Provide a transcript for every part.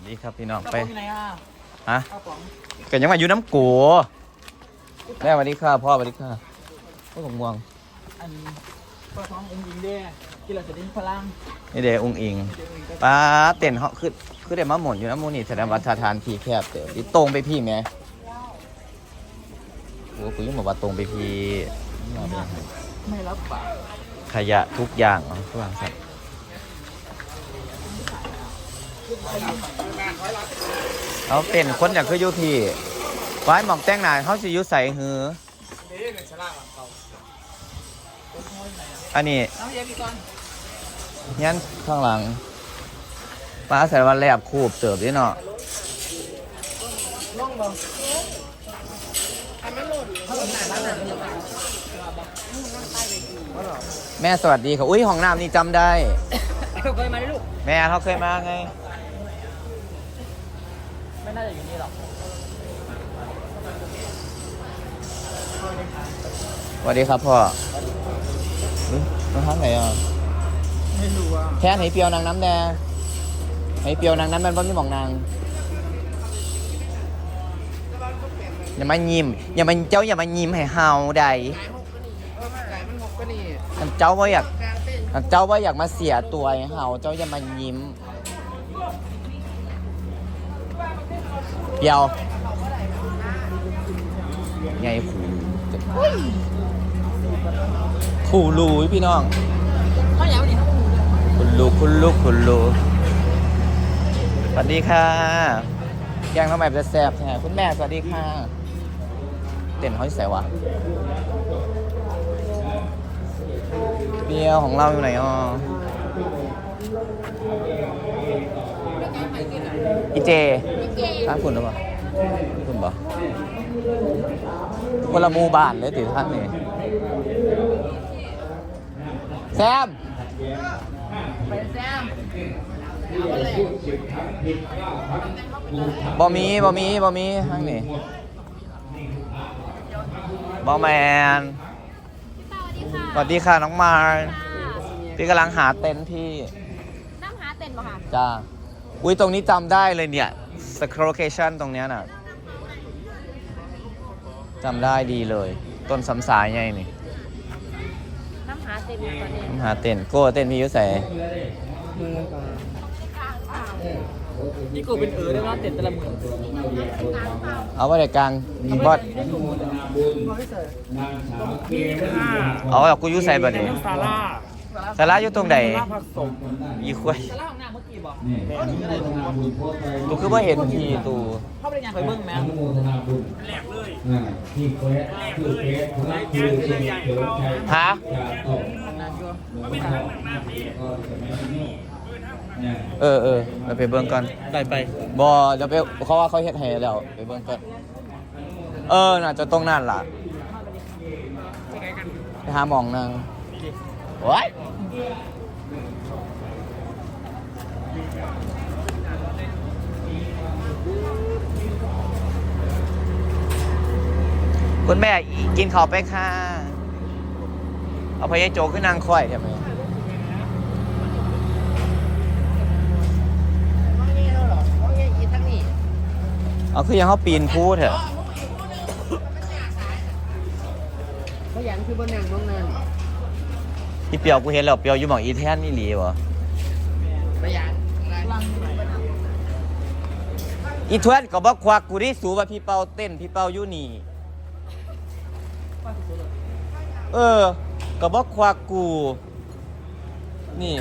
วัสดีครับพี่น้องกระไปป๋องอยู่ไหนอะฮะกระป๋องกันยังมาอยู่น้ำกูแม่สวัสดีค่ะพ่อสวัสดีค่ะพ่อของม่วงอันกระป๋ององค์หญิงเด้ที่เราจะได้พลังนี่เดองอิงเดี๋ยวองค์หญิงก็ป้าเต้นเขาคือคือเดี๋ยวมาหมุนอยู่น้ำมูนี่แสดงว่าสถานที่แคบเดี๋ยวดิตรงไปพี่ไหมโอ้กูยังบอกว่าตรงไปพี่ไม่รับฝากขยะทุกอย่างอ๋อทุกอย่างสัตว์ เอาเต้นคนอย่างคืออยูพี่ไว้หมองแต่งหน้าเขาสิอยุใส่หือนี่เป็นฉลากเขาอันนี้น้ำเย็นพี่ก่อนยันข้างหลังป้าใส่วันแลบคูบเติบด้วยเนาะล่องบ่อันนั้นหล่นเขาหล่นไหนร้านไหนมันจะมาแม่สวัสดีค่ะอุ้ยห้องน้ำนี่จำได้ เคยมาได้ลูก แม่เขาเคยมาไง ไม่น่าจะอยู่นี่หรอกสวัสดีครับพ่ออุ๊ยมาทางไหนอะ ไม่รู้อะแค่ไหนเปียวนางน้ำแดงไหนเปียวนางน้ำมันบ่มีหมองนาง อย่ามายิ้ม อย่ามาเจ้าอย่ามายิ้มให้เฮาใดเออมาไหนมันหกก็นี่อันเจ้าว่าอยากอันเจ้าว่าอยากมาเสียตัวให้เฮาเจ้าอย่ามายิ้ม เปียวไงขู่ขู่รูพี่น้องเขาอยากไปไหนเขาหูเลยคุณลูกคุณลูกคุณลูกสวัสดีค่ะแกงทำไมจะแซ่บแท้คุณแม่สวัสดีค่ะ เต้นห้อยใส่วะเปียวของเราอยู่ไหนอ่ออีเจท่านคุณหรือเปล่าคุณบอกคนละหมูบ้านเลยติดท่านนี่แซมไปแซมบอมีบอมีบอมีทางนี้บอแมนสวัสดีค่ะน้องมารพี่กำลังหาเต็นท์พี่น้ำหาเต็นบ่ค่ะจ้าอุ้ยตรงนี้จำได้เลยเนี่ย สโครเคชันตรงเนี้ยน่ะจำได้ดีเลย ต้นสำสายไงนี่น้ำหาเต็นตอนนี้ผมหาเต็นท์โก้เต็นท์พี่อยุใส่นี่กูเป็นเออได้ว่าเต็มแต่ละหมื่นเอาไว้ในกลางบอดไม่ใส่เอาไว้กับกูอยุใส่บัดนี้ ซาร่า สาระอยู่ตรงไหนซาร่าผักสมยี่ควายซาร่าของหน้าเมื่อกี้บอกกูคือว่าเห็นทีตูเข้าไปในงานไปเบิ้งแม่อนุโมทนาบุญแหลกเลยที่เควสคือเควสพระครูเฉลิมเฉลิมชัยฮะจะตกนานชัวก็จะไม่นี่เนี่ยเออเออเราไปเบิ่งก่อนไปไปบอเดี๋ยวไปเขาว่าเขาเฮ็ดให้แล้วไปเบิ่งก่อนเออน่าจะตรงนั่นล่ะไปหาหมองนาง โอ้ยคุณแม่กินข้าวไปค่ะ เอาพยายโจขึ้นนางค่อยใช่ไหมว่าไงเราหรอว่าไงอีทั้งนี้เอาคือยังเขาปีนพูดเถอะก็ยันคือบนนางมองนาน อีเปียวกูเห็นแล้วเปียวอยู่หมองอีแทนนี่หลีวะไปยันลังอีทวนก็บอกควักกูดิสูว่าพี่เปาเต้นพี่เปาอยู่นี่ เออก็บอกควักกู นี่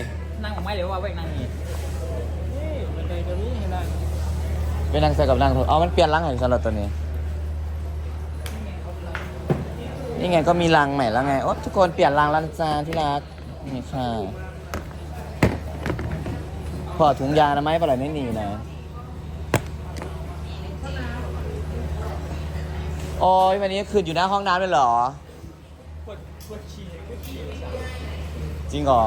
นั่งของไม่เดี๋ยวว่าเวกนั่งนี่นี่เป็นไงตัวนี้เห็นไหมเป็นนางใส่กับนางโทเอามันเปลี่ยนรังให้สำหรับตัวนี้ นี่ไงก็มีรังใหม่แล้วไง โอ้ทุกคนเปลี่ยนรังแล้วจ้าที่รัก นี่ค่ะ พอถุงยางนะไหมปล่อยไม่หนีนะ โอ้ยวันนี้คืนอยู่หน้าห้องน้ำเลยเหรอปวดปวดฉี่ปวดฉี่จริงเหรอ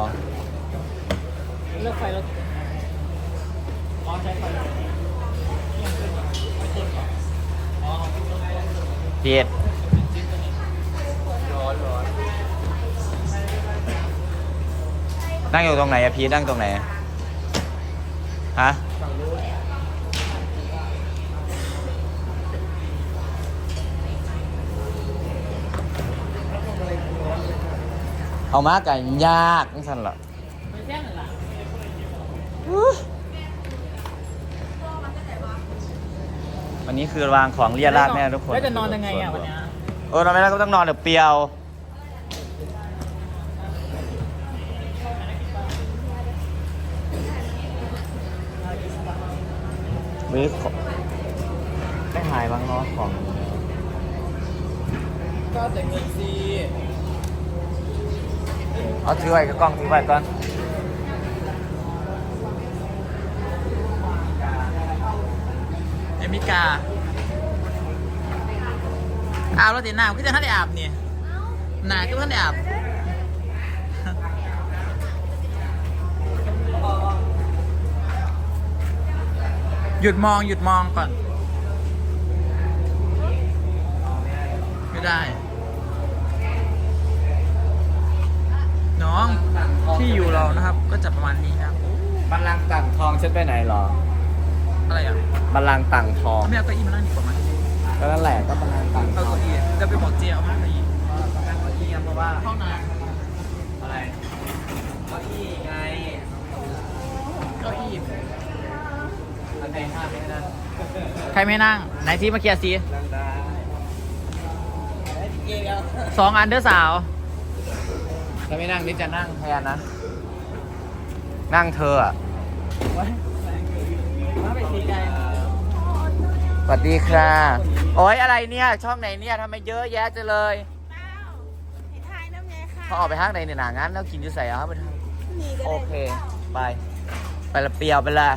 เลือกไฟแล้วอ๋อใช้ไฟเพียด นร้อนนั่งอยู่ตรงไหนอะพีนั่งตรงไหนฮะเอามากกันยากนี่สันเหรอวันนี้คือวางของเรียราดแม่ทุกคนแล้วจะนอนยังไงอะวันนี้เออนอนไม่ได้ก็ต้องนอนแบบเปียว วิของได้หายบ้างเนาะของก็แต่เงินซีเอาถือไว้กับกล้องถือไว้ก่อนเอมิกาอาบแล้วตีน้ำก็จะท่านได้อาบเนี่ยหนาก็ท่านได้อาบ หยุดมองหยุดมองก่อน ไม่ได้ น้องที่อยู่เรานะครับ ก็จะประมาณนี้ครับบัลลังก์ต่างทองฉันไปไหนหรอ อะไรอะบัลลังก์ต่างทองไม่เอาเก้าอี้มานั่งดีกว่าไหมก็นั่นแหละก็บัลลังก์ต่างทเอาองเก้าอี้จะไปบอกเจียเอามาเก้าอี้ประกันเก้าอี้เพราะว่าห้องน้อ อันไหนห้ามไม่ได้ใครไม่นั่ง ไหนที่มาเคลียร์ซีนั่งได้เก่งอะสองอันเด้อสาวถ้าไม่นั่งนี่จะนั่งแทนนะ นั่งเธออะมาไปสีไกลสวัสดีค่ะ โอ้ยอะไรเนี่ย ช่องไหนเนี่ยทำไมเยอะแยะจังเลยเขาออกไปห้างไหนเนี่ยหนางั้นแล้วกินอยูใส่เอาไปทำโอเค ไป ไปละเปียวไปละ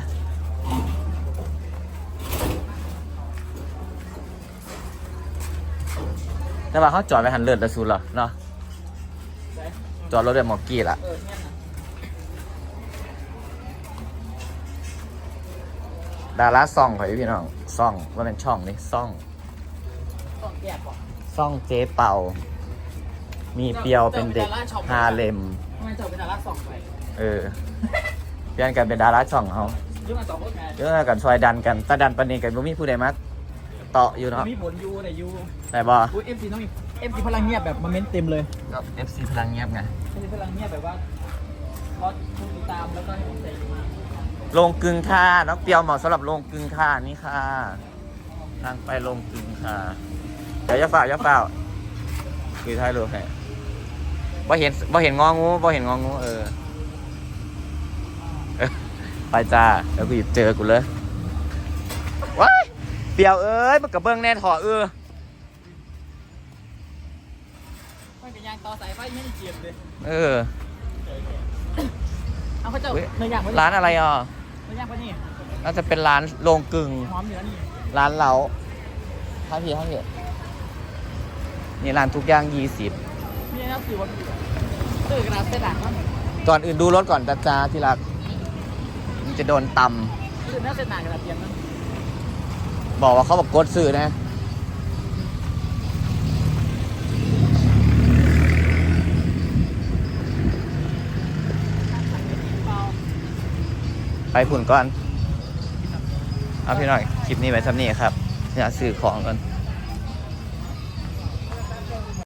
แต่ว่าเขาจอดไปหันเลือดละสูนเหรอเนาะจอดรถเดมอกกี้ละเออเนี่ยนะดาราซ่องข่อยพี่น้องซ่องว่าเป็นช่องนี่ซ่องต้องแยกก่อนซ่องเจ๊เป่า มีเปียวเป็นเด็กฮาเลมทำไมเจ้าเป็นดาราสองไปเออเปลี่ยนกันเป็นดาราช่องเขายุ่งกันสองคนไงเยอะกันซอยดันกันตาดันปันนี้กันบ่มีผู้ใดมา เตาะอยู่เนาะมีผลยูแต่ยูแต่บ่อุ้ยเอฟซีต้องมีเอฟซีพลังเงียบแบบมาเม้นเต็มเลยก็ FC พลังเงียบไงเอฟซีพลังเงียบแบบว่าพอคุณติดตามแล้วก็ให้ผมใจมากโรงกึ่งค่ะน้องเปียวเหมาะสำหรับโรงกึ่งค่ะนี่ค่ะ ทางไปโรงกึ่งค่ะเดี๋ยวอย่าฝ่าอย่าฝ่าคือท้ายรูปให้บ่เห็นบ่เห็นงองูบ่เห็นงองูเออเออไปจ้าแล้วกูหยิบเจอกูเลยว้าย เปียวเอ้ยมันกับเบื้องแน่ถอเออไม่เป็นยางต่อสายไฟไม่ได้เกียบเลยเออเอาเขาเจ้าเฮ้ยเนื้อย่างไว้ร้านอะไรอะเนื้อย่างไว้นี่น่าจะเป็นร้านโรงกึ่งหอมเหนือนี่ร้านเราท่าพี่ท่าพี่นี่ร้านทุกอย่างยี่สิบมีอะไรน่าสื่อว่าตื่นกระดาษเส้นด่างว่าก่อนอื่นดูรถก่อนจ้าจ้าที่รักมันจะโดนตตื่นหน้าเส้นด่างกระดาษเตรียมนั้นำ บอกว่าเขาบอกกดซื้อนะไปผุ่นก่อน เอาพี่หน่อย คลิปนี้ไปทำนี่ครับอยากซื้อของก่อน